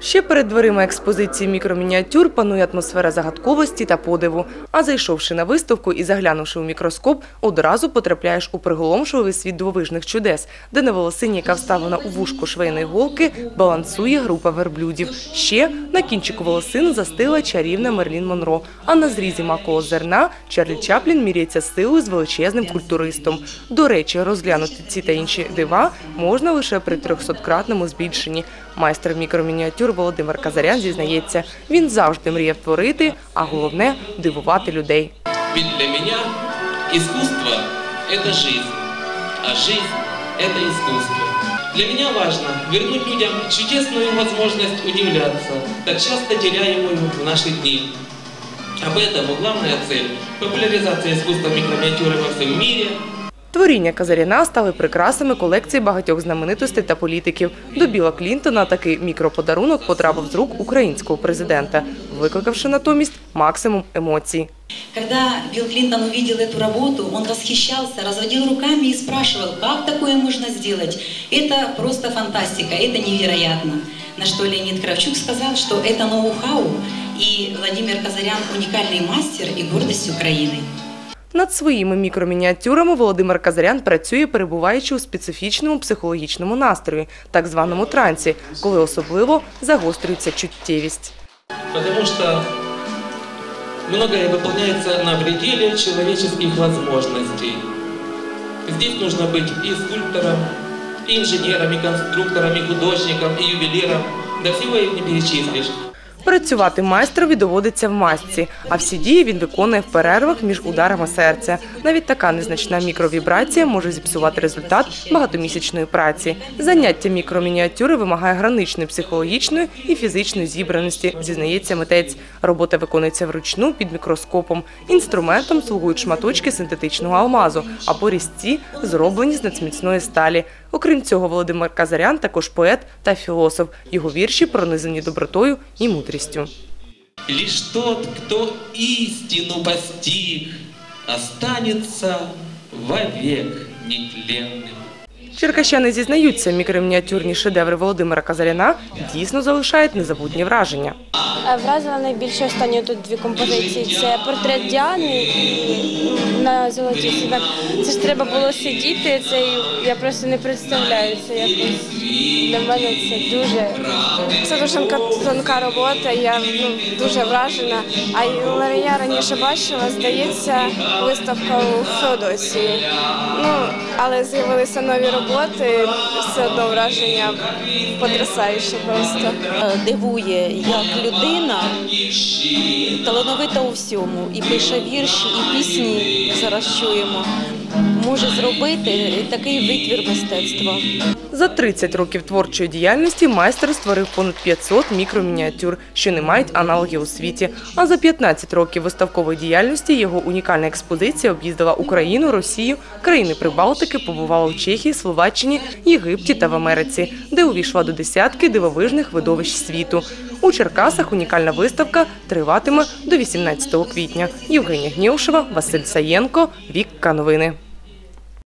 Ще перед дверима експозиції мікромініатюр панує атмосфера загадковості та подиву. А зайшовши на виставку і заглянувши у мікроскоп, одразу потрапляєш у приголомшливий світ дивовижних чудес, де на волосині, яка вставлена у вушку швейної голки, балансує група верблюдів. Ще на кінчику волосин застила чарівна Мерлін Монро. А на зрізі макового зерна Чарлі Чаплін міряється силою з величезним культуристом. До речі, розглянути ці та інші дива можна лише при 300-кратному збільшенні. Майстер мікромініатюр Володимир Казарян зізнається, він завжди мріяв творити, а головне дивувати людей. Ведь для меня искусство – это жизнь, а жизнь – это искусство. Для меня важно вернуть людям чудесную возможность удивляться, так часто теряемую в наши дни. А поэтому главная цель – популяризация искусства микроминиатюры во всем мире – Творіння Казаряна стали прикрасами колекції багатьох знаменитостей та політиків. До Біла Клінтона такий мікроподарунок потрапив з рук українського президента, викликавши натомість максимум емоцій. Когда Билл Клинтон увидел эту работу, он восхищался, разводил руками и спрашивал, как такое можно сделать. Это просто фантастика, это невероятно. На что Леонид Кравчук сказал, что это ноу-хау, и Владимир Казарян уникальный мастер и гордость Украины. Над своїми мікромініатюрами Володимир Казарян працює, перебуваючи у специфічному психологічному настрої, так званому трансі, коли особливо загострюється чуттєвість. потому что многое выполняется на пределе человеческих возможностей. Здесь нужно быть и скульптором, и инженером, и конструктором, и художником, и ювелиром. До всего их не перечислишь. Працювати майстрові доводиться в масці, а всі дії він виконує в перервах між ударами серця. Навіть така незначна мікровібрація може зіпсувати результат багатомісячної праці. Заняття мікромініатюри вимагає граничної психологічної і фізичної зібраності, зізнається митець. Робота виконується вручну під мікроскопом. Інструментом слугують шматочки синтетичного алмазу або різці, зроблені з надміцної сталі. Окрім цього, Володимир Казарян також поет та філософ. Його вірші пронизані добротою і мудрістю. Лишь тот, кто истину постиг, останется вовек нетленным. Черкащани зізнаються, мікромініатюрні шедеври Володимира Казаряна дійсно залишають незабутні враження. Е, Вразила найбільше останні тут дві композиції. Це портрет Діани і на золотій сідак. Це ж треба було сидіти. Це я просто не представляю. Це якось для мене це дуже це дуже тонка, робота. Я ну, дуже вражена. А я раніше бачила, здається, виставка у Феодосії. Ну але з'явилися нові роботи. Все одно враження потрясаюче просто. Е, дивує, як людина талановита у всьому, і пише вірші, і пісні зараз чуємо. Може зробити такий витвір мистецтва. За 30 років творчої діяльності майстер створив понад 500 мікромініатюр, що не мають аналогів у світі. А за 15 років виставкової діяльності його унікальна експозиція об'їздила Україну, Росію, країни Прибалтики, побувала в Чехії, Словаччині, Єгипті та в Америці, де увійшла до десятки дивовижних видовищ світу. У Черкасах унікальна виставка триватиме до 18 квітня. Євгенія Гнєушева, Василь Саєнко, Вікка Новини.